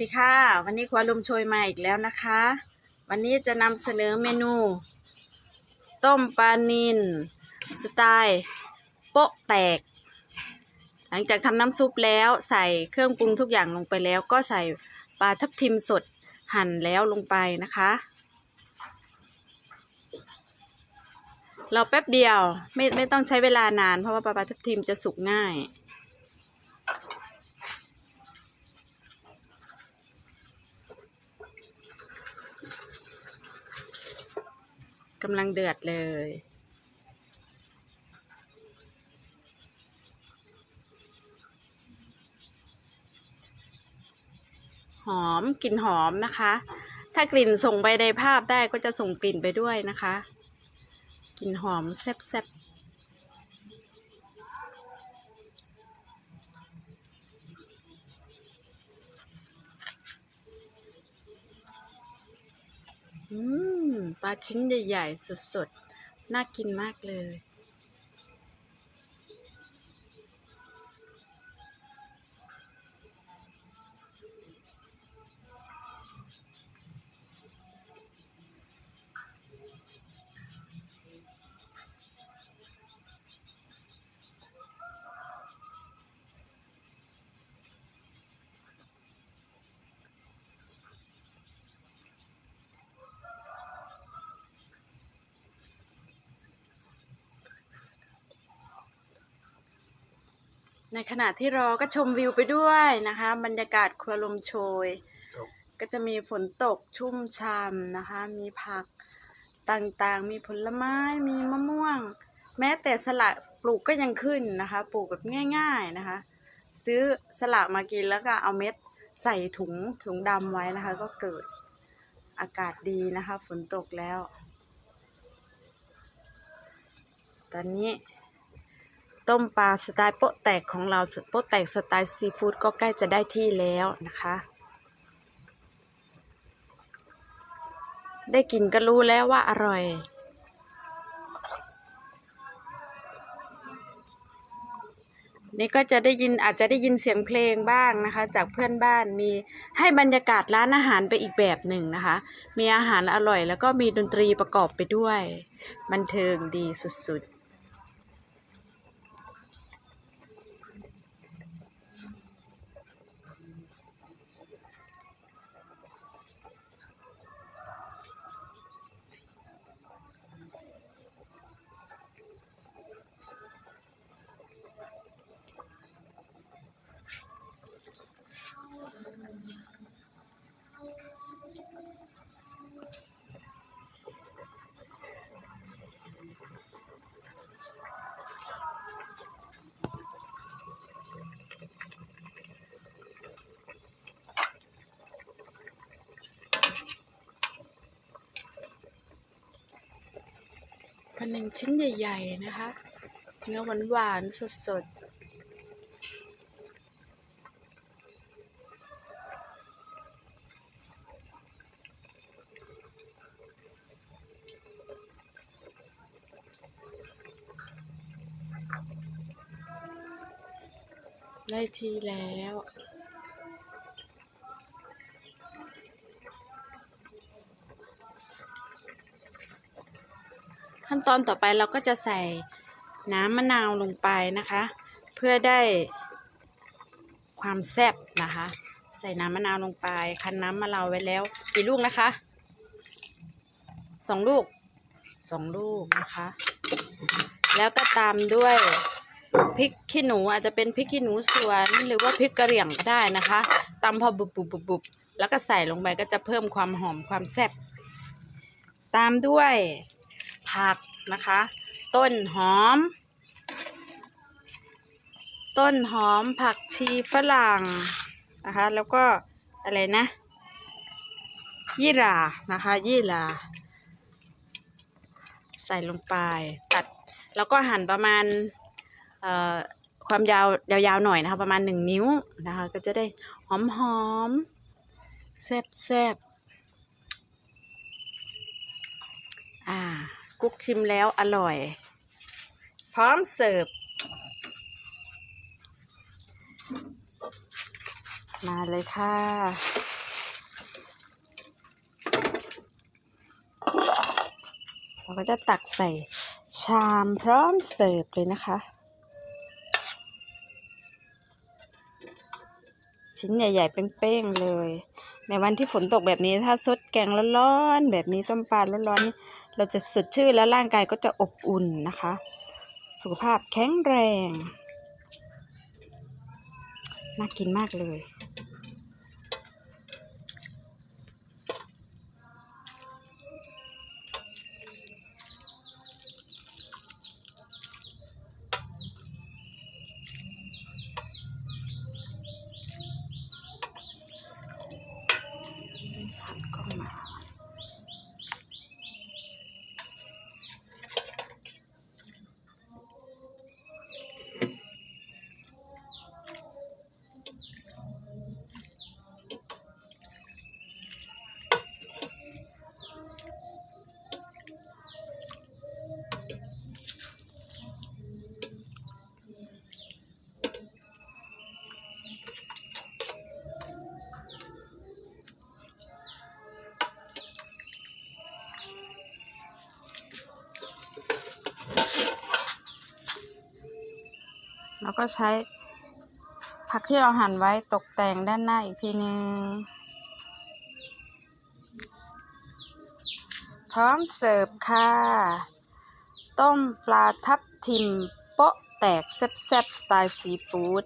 สดีค่ะ วันนี้ครัวลุมโชยมาอีกแล้วนะคะ วันนี้จะนำเสนอเมนู ต้มปลานิลสไตล์โป๊ะแตก หลังจากทำน้ำซุปแล้วใส่เครื่องปรุงทุกอย่างลงไปแล้ว ก็ใส่ปลาทับทิมสดหั่นแล้วลงไปนะคะเราแป๊บเดียวไม่ไม่ต้องใช้เวลานานเพราะว่าปลาทับทิมจะสุกง่ายำลังเดือดเลย หอมกลิ่นหอมนะคะ ถ้ากลิ่นส่งไปในภาพได้ก็จะส่งกลิ่นไปด้วยนะคะกลิ่นหอมแซ่บๆอืม ปลาชิ้นใหญ่ ๆสดๆ น่ากินมากเลย ในขณะที่รอก็ชมวิวไปด้วยนะคะ บรรยากาศครัวลมโชย ก็จะมีฝนตกชุ่มช่ำนะคะ มีผักต่างๆ มีผลไม้มีมะม่วง แม้แต่สละปลูกก็ยังขึ้นนะคะ ปลูกแบบง่ายๆนะคะ ซื้อสละมากินแล้วก็เอาเม็ดใส่ถุงถุงดำไว้นะคะ ก็เกิดอากาศดีนะคะ ฝนตกแล้ว ตอนนี้ ต้มปลาสไตล์โป๊ะแตกของเราโป๊ะแตกสไตล์ซีฟู้ดก็ใกล้จะได้ที่แล้วนะคะ ได้กินก็รู้แล้วว่าอร่อย นี่ก็จะได้ยินอาจจะได้ยินเสียงเพลงบ้างนะคะ จากเพื่อนบ้านมีให้บรรยากาศร้านอาหารไปอีกแบบหนึ่งนะคะ มีอาหารอร่อยแล้วก็มีดนตรีประกอบไปด้วย บันเทิงดีสุดๆ หนึ่งชิ้นใหญ่ ๆ นะคะ เนื้อหวานๆสด ๆได้ทีแล้ว ขั้นตอนต่อไปเราก็จะใส่น้ำมะนาวลงไปนะคะ เพื่อได้ความแซ่บนะคะ ใส่น้ำมะนาวลงไป คั้นน้ำมะนาวไว้แล้วกี่ลูกนะคะสองลูกสองลูกนะคะ แล้วก็ตามด้วยพริกขี้หนูอาจจะเป็นพริกขี้หนูสวน หรือว่าพริกกระเหรี่ยงก็ได้นะคะตำพอบุบบุบบุบบุบแล้วก็ใส่ลงไปก็จะเพิ่มความหอมความแซ่บตามด้วย ผักนะคะ ต้นหอม ต้นหอมผักชีฝรั่งนะคะ แล้วก็อะไรนะ ยี่หร่านะคะ ยี่หร่าใส่ลงไปตัดแล้วก็หั่นประมาณเอ่อความยาวยาวๆหน่อยนะคะประมาณหนึ่งนิ้วนะคะ ก็จะได้หอมหอมๆแซ่บแซ่บๆอ่า กุ๊กชิมแล้วอร่อย พร้อมเสิร์ฟ มาเลยค่ะ เราก็จะตักใส่ชามพร้อมเสิร์ฟเลยนะคะ ชิ้นใหญ่ ๆ เป้งๆเลย ในวันที่ฝนตกแบบนี้ถ้าซดแกงร้อนๆแบบนี้ต้มปลาร้อนๆเราจะสดชื่นและร่างกายก็จะอบอุ่นนะคะ สุขภาพแข็งแรง น่ากินมากเลย แล้วก็ใช้ผักที่เราหั่นไว้ตกแต่งด้านหน้าอีกทีนึง พร้อมเสิร์ฟค่ะ ต้มปลาทับทิมโป๊ะแตกแซ่บๆสไตล์ซีฟู้ด